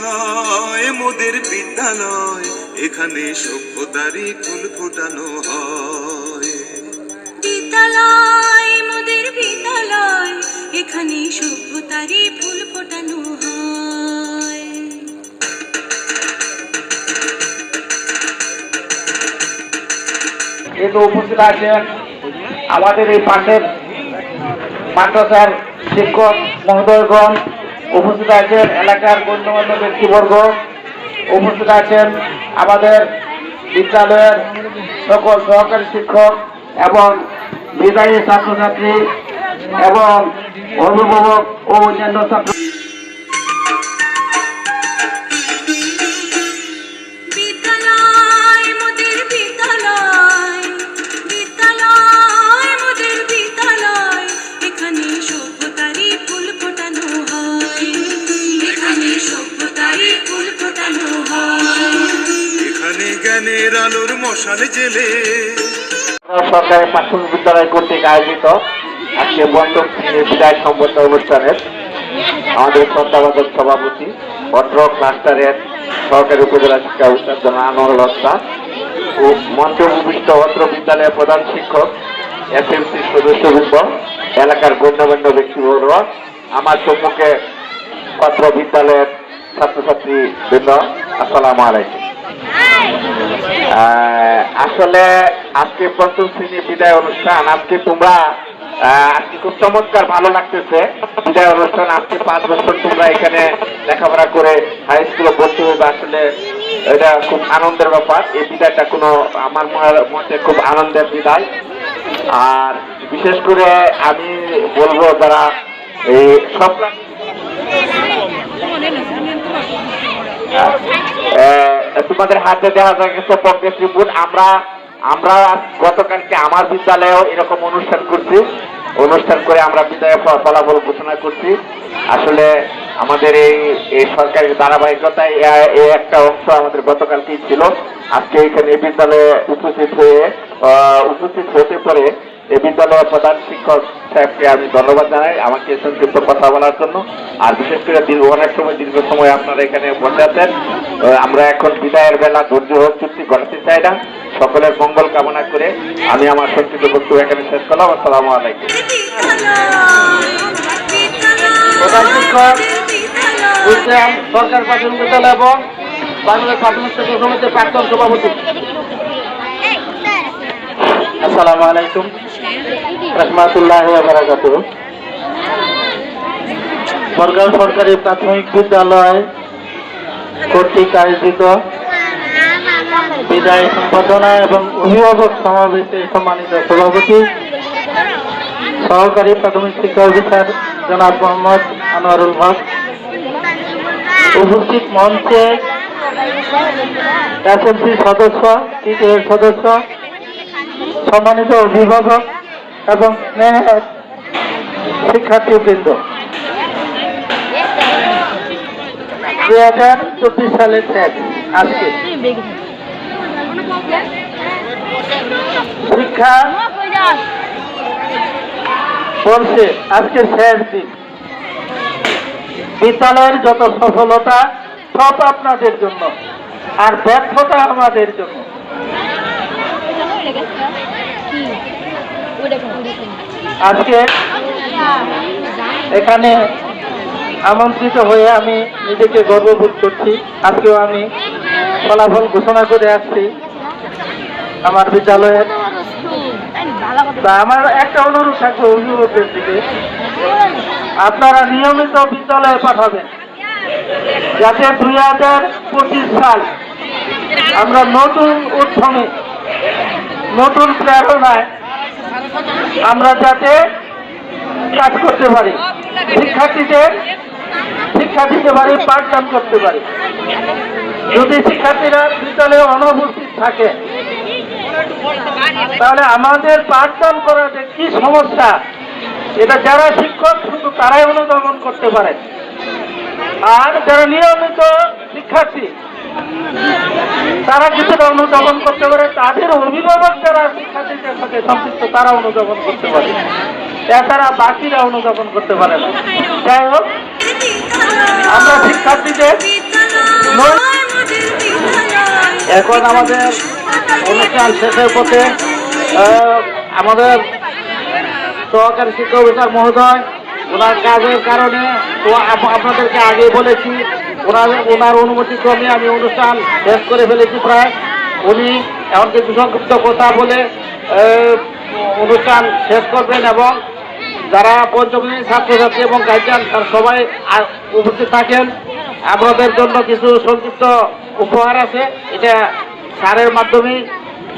বিদ্যালয় মোদের বিদ্যালয় এখানে সভ্যতারই ফুল ফোটানো হয়। বিদ্যালয় মোদের বিদ্যালয় এখানে সভ্যতারই ফুল ফোটানো হয়। এতে উপস্থিত আছেন আমাদের এই পাশের মাদ্রাসার শিক্ষক মহোদয়গণ উপস্থিত আছেন এলাকার গণ্যমান্য ব্যক্তিবর্গ, উপস্থিত আছেন আমাদের বিদ্যালয়ের সকল সহকারী শিক্ষক এবং বিদায়ী ছাত্রছাত্রী এবং অভিভাবক ও অন্যান্য ছাত্র জ্ঞানের আলোর মশাল জেলে। সরকারি প্রাথমিক বিদ্যালয় কর্তৃক আয়োজিত আজকে শ্রেণির বিদায় সম্বন্ধ অনুষ্ঠানের আমাদের তত্ত্বাবধায়ক সভাপতি অত্র ক্লাস্টারের সরকারি উপজেলা শিক্ষা উস্তাদ জনাব আনোয়ারুল হত্যা ও মঞ্চ উপবিষ্ট অত্র বিদ্যালয়ের প্রধান শিক্ষক এসএমসি সদস্যবৃন্দ, এলাকার গণ্যমান্য ব্যক্তিবর্গ, আমার সম্মুখে অত্র বিদ্যালয়ের ছাত্রছাত্রী বৃন্দ আসসালামু আলাইকুম। আসলে আজকে প্রথম শ্রেণি বিদায় অনুষ্ঠান। আজকে তোমরা আজকে খুব চমৎকার ভালো লাগতেছে। বিদায় অনুষ্ঠান আজকে পাঁচ বছর তোমরা এখানে লেখাপড়া করে হাই স্কুলে ভর্তি হইবে। আসলে এটা খুব আনন্দের ব্যাপার। এই বিদায়টা কোনো আমার মতে খুব আনন্দের বিদায়। আর বিশেষ করে আমি বলব যারা এই সব তোমাদের হাতে দেখা গেছে প্রজ্ঞা ত্রিপুর আমরা আমরা গতকালকে আমার বিদ্যালয়েও এরকম অনুষ্ঠান করছি। অনুষ্ঠান করে আমরা ফ- ফলাফল ঘোষণা করছি। আসলে আমাদের এই এই সরকারের ধারাবাহিকতায় এই একটা অংশ আমাদের গতকালকেই ছিল। আজকে এখানে বিদ্যালয়ে উপস্থিত হয়ে উপস্থিত হতে পারে এই বিদ্যালয়ের প্রধান শিক্ষক সাহেবকে আমি ধন্যবাদ জানাই আমাকে সংক্ষিপ্ত কথা বলার জন্য। আর বিশেষ করে দীর্ঘ অনেক সময়, দীর্ঘ সময় আপনারা এখানে বসে আছেন। আমরা এখন বিদায়ের বেলা ধৈর্য হোক চুক্তি ঘটাতে চাই না। সকলের মঙ্গল কামনা করে আমি আমার সংক্ষিপ্ত বক্তব্য এখানে শেষ করলাম। আসসালামু আলাইকুম। সরকার প্রাথমিক বিদ্যালয় এবং বাংলাদেশ প্রাথমিক সমিতির প্রাক্তন সভাপতি। আসসালামু আলাইকুম। রহমাতুল্লাহ বারাকাত বরগাঁও সরকারি প্রাথমিক বিদ্যালয় কর্তৃক আয়োজিত বিদায় সম্পাদনা এবং অভিভাবক সমাবেশে সম্মানিত সভাপতি, সহকারী প্রাথমিক শিক্ষা অফিসার জনাব মোহাম্মদ আনোয়ারুল হক, উপস্থিত মঞ্চে এসএমসি সদস্য তৃতীয় সদস্য সম্মানিত অভিভাবক এবং শিক্ষার্থীবৃন্দ। দুই হাজার চব্বিশ সালের শেষ আজকে। শিক্ষা বলছে আজকে শেষ দিন। বিদ্যালয়ের যত সফলতা, সব আপনাদের জন্য আর ব্যর্থতা আমাদের জন্য। আজকে এখানে আমন্ত্রিত হয়ে আমি নিজেকে গর্ববোধ করছি। আজকেও আমি ফলাফল ঘোষণা করে আসছি আমার বিদ্যালয়ের। তা আমার একটা অনুরোধ থাকবে অভিভাবকদের দিকে। আপনারা নিয়মিত বিদ্যালয়ে পাঠাবেন। যাতে দুই হাজার পঁচিশ সাল আমরা নতুন উদ্যমে, নতুন প্রেরণায় আমরা যাতে কাজ করতে পারি, শিক্ষার্থীদের শিক্ষা দিতে পারি পাঠদান করতে পারি। যদি শিক্ষার্থীরা বিদ্যালয়ে অনুপস্থিত থাকে, তাহলে আমাদের পাঠদান করার যে কি সমস্যা? এটা যারা শিক্ষক, শুধু তারাই অনুধাবন করতে পারে। আর যারা নিয়মিত শিক্ষার্থী তারা কিছুটা অনুধাবন করতে পারে, তাদের অভিভাবক যারা শিক্ষার্থীদের সাথে সম্পৃক্ত, তারা অনুধাবন করতে পারে। এছাড়া বাকিরা অনুধাবন করতে পারে না। যাই হোক, আমরা শিক্ষার্থীদের এখন আমাদের অনুষ্ঠান শেষের পথে আমাদের সহকারী শিক্ষক অফিসার মহোদয়, ওনার কাজের কারণে তো আপনাদেরকে আগে বলেছি ওনার ওনার অনুমতি ক্রমে আমি অনুষ্ঠান শেষ করে ফেলেছি প্রায়। উনি এমন কিছু সংক্ষিপ্ত কথা বলে অনুষ্ঠান শেষ করবেন এবং যারা পঞ্চম ছাত্রছাত্রী এবং গার্জিয়ান তার সবাই উপস্থিত থাকেন। আপনাদের জন্য কিছু সংক্ষিপ্ত উপহার আছে। এটা স্যারের মাধ্যমেই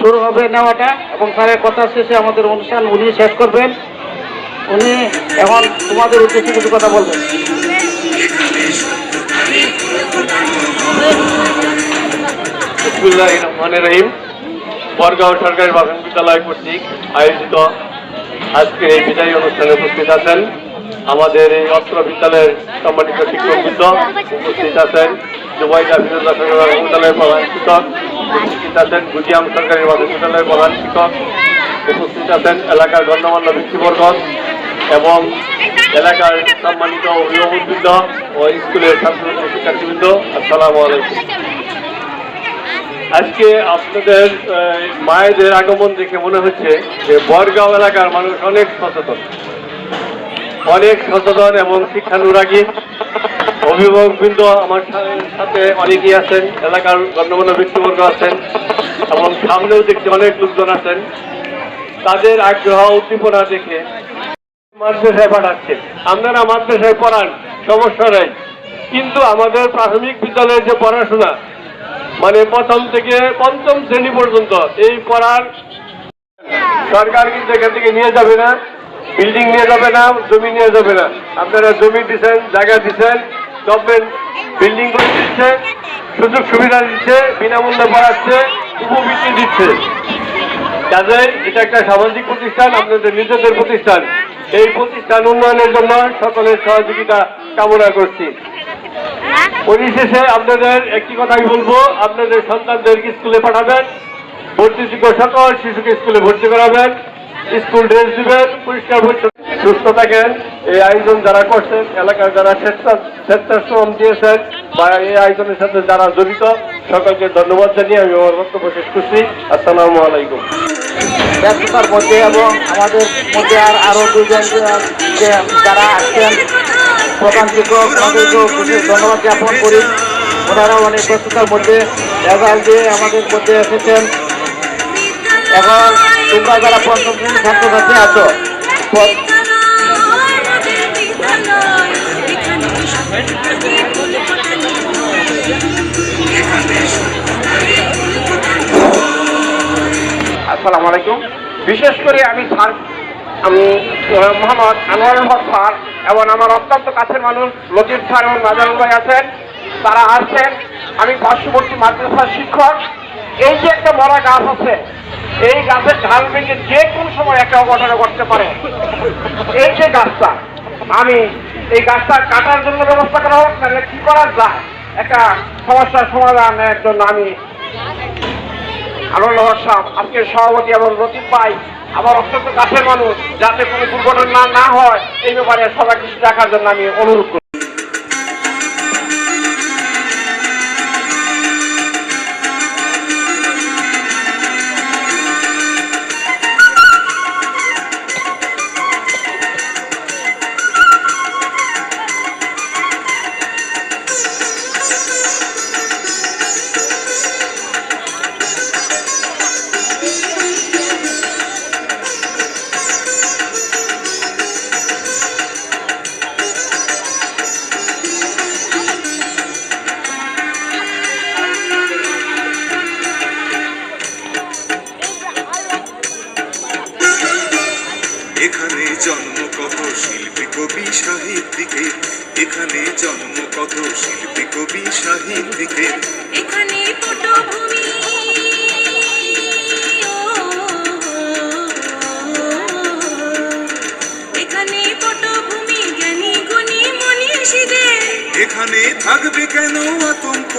শুরু হবে নেওয়াটা এবং স্যারের কথা শেষে আমাদের অনুষ্ঠান উনি শেষ করবেন। উনি এখন তোমাদের উদ্দেশ্যে কিছু কথা বলবেন। রহিম। বরগাঁও সরকারি প্রাথমিক বিদ্যালয় কর্তৃক আয়োজিত আজকের এই বিদায়ী অনুষ্ঠানে উপস্থিত আছেন আমাদের এই অত্র বিদ্যালয়ের সম্মানিত শিক্ষকবৃন্দ উপস্থিত আছেন জুবাইদা ফিরোজা সরকারি বিদ্যালয়ের প্রধান শিক্ষক। উপস্থিত আছেন গুজিয়াম সরকারি প্রাথমিক বিদ্যালয়ের প্রধান শিক্ষক। উপস্থিত আছেন এলাকার গণ্যমান্য ব্যক্তিবর্গ এবং এলাকার সম্মানিত অভিভাবকবৃন্দ ও স্কুলের ছাত্র শিক্ষার্থীবৃন্দ, আসসালামু আলাইকুম। আজকে আপনাদের মায়েদের আগমন দেখে মনে হচ্ছে যে বরগাঁও এলাকার মানুষ অনেক সচেতন। অনেক সচেতন এবং শিক্ষানুরাগী। অভিভাবকবৃন্দ আমার সাথে অনেকেই আছেন, এলাকার গণ্যমান্য ব্যক্তিবর্গ আছেন এবং সামনেও দেখছি অনেক লোকজন আছেন। তাদের আগ্রহ উদ্দীপনা দেখে মাদ্রাসায় পাঠাচ্ছে। আপনারা মাদ্রাসায় পড়ান, সমস্যা নাই। কিন্তু আমাদের প্রাথমিক বিদ্যালয়ের যে পড়াশোনা মানে প্রথম থেকে পঞ্চম শ্রেণি পর্যন্ত, এই পড়ার সরকার কিন্তু এখান থেকে নিয়ে যাবে না, বিল্ডিং নিয়ে যাবে না, জমি নিয়ে যাবে না। আপনারা জমি দিচ্ছেন, জায়গা দিচ্ছেন, গভর্নমেন্ট বিল্ডিং করে দিচ্ছে, সুযোগ সুবিধা দিচ্ছে, বিনামূল্যে পড়াচ্ছে, উপবৃত্তি দিচ্ছে। কাজে এটা একটা সামাজিক প্রতিষ্ঠান, আপনাদের নিজেদের প্রতিষ্ঠান। এই প্রতিষ্ঠান উন্নয়নের জন্য সকলের সহযোগিতা কামনা করছি। পরিশেষে আপনাদের একটি কথাই বলব, আপনাদের সন্তানদের স্কুলে পাঠাবেন ভর্তিযোগ্য সকল শিশুকে স্কুলে ভর্তি করাবেন। স্কুল ড্রেস দিবেন, পরিষ্কার পরিচ্ছন্ন। সুস্থ থাকেন এই আয়োজন যারা করছেন, এলাকার যারা স্বেচ্ছা- স্বেচ্ছাশ্রম দিয়েছেন বা এই আয়োজনের সাথে যারা জড়িত, সকলকে ধন্যবাদ জানিয়ে আমি আমার বক্তব্য শেষ করছি। আসসালামু আলাইকুম। ব্যস্ততার মধ্যে এবং আমাদের মধ্যে আর আরও দুজন যারা আসছেন প্রধান শিক্ষক ওনাদেরকেও বিশেষ ধন্যবাদ জ্ঞাপন করি। ওনারা অনেক ব্যস্ততার মধ্যে রেজাল্ট দিয়ে আমাদের মধ্যে এসেছেন। এখন তোমরা যারা পঞ্চম শ্রেণির ছাত্রছাত্রী আছো আসসালামু আলাইকুম। বিশেষ করে আমি স্যার, আমি মোহাম্মদ আনোয়ারুল হক স্যার এবং আমার অত্যন্ত কাছের মানুষ লতিফ স্যার এবং নাজারুল ভাই আছেন। তারা আসছেন। আমি পার্শ্ববর্তী মাদ্রাসার শিক্ষক। এই যে একটা মরা গাছ আছে এই গাছের ঢাল ভেঙে যে কোনো সময় একটা অঘটনা ঘটতে পারে, এই যে গাছটা, আমি এই গাছটা কাটার জন্য ব্যবস্থা করা হোক, তাহলে কি করা যায়? একটা সমস্যার সমাধানের জন্য আমি আনন্দ সাহেব, আজকের সভাপতি এবং রতিব ভাই আমার অত্যন্ত কাছের মানুষ, যাতে কোনো দুর্ঘটনা না হয়, এই ব্যাপারে সবাই কিছু দেখার জন্য আমি অনুরোধ এখানে জন্ম কত শিল্পী কবি সাহিত্যিকের এখানে জন্ম কত শিল্পী কবি সাহিত্যিকের এখানে পটভূমি এখানে পটভূমি জ্ঞানী গুণী মনীষীদের। এখানে থাকবে কেন আতঙ্ক?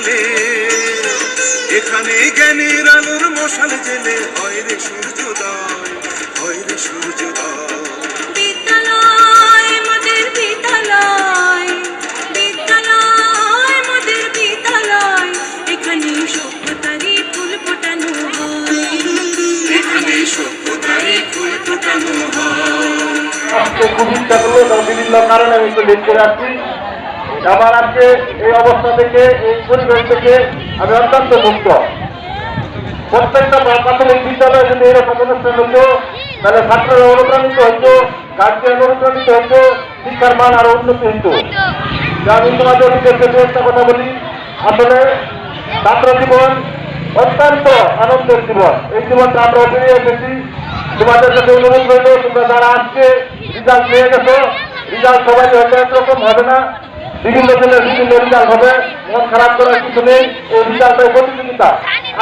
জেলে। এখানে জ্ঞানের আলোর মশাল জেলে। হয় রে সূর্যোদয় হয় রে সূর্যোদয়। হয়। হয়। করল তার বিভিন্ন কারণে আমি একটু লেট করে আসছি আমার আজকে এই অবস্থা থেকে, এই পরিবেশ থেকে আমি অত্যন্ত মুক্ত প্রত্যেকটা প্রাথমিক বিদ্যালয়ে যদি এরকম অনুষ্ঠান হতো, তাহলে ছাত্ররা অনুপ্রাণিত হতো গার্জিয়ান অনুপ্রাণিত হতো শিক্ষার মান আরও উন্নতি হতো আমি তোমাদের উদ্দেশ্যে একটা কথা বলি। আসলে ছাত্র জীবন অত্যন্ত আনন্দের জীবন। এই জীবনটা আমরা পেরিয়ে এসেছি। তোমাদের কাছে অনুরোধ রইল, তোমরা যারা আজকে রেজাল্ট নিয়ে গেছো রেজাল্ট সবাই হয়তো একরকম হবে না। বিভিন্ন জনের বিভিন্ন রেজাল্ট হবে। মন খারাপ করার কিছু নেই, এই রেজাল্টের প্রতিযোগিতা।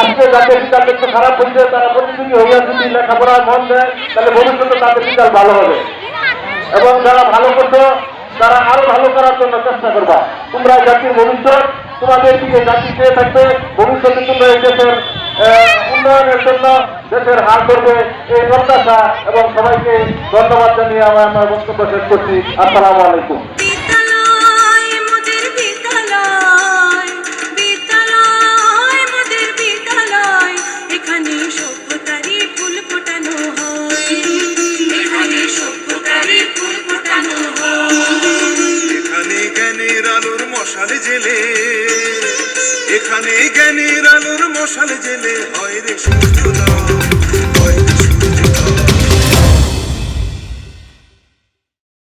আজকে যাদের রেজাল্ট একটু খারাপ হচ্ছে তারা প্রতিযোগী হইয়া যদি লেখাপড়ার মন দেয়, তাহলে ভবিষ্যতে তাদের রেজাল্ট ভালো হবে। এবং যারা ভালো করছ, তারা আরও ভালো করার জন্য চেষ্টা করবা। তোমরা জাতির ভবিষ্যৎ, তোমাদের দিকে জাতি চেয়ে থাকবে। ভবিষ্যতে তোমরা এই দেশের উন্নয়নের জন্য দেশের হার করবে এই প্রত্যাশা এবং সবাইকে ধন্যবাদ জানিয়ে আমি আমার বক্তব্য শেষ করছি। আসসালামু আলাইকুম।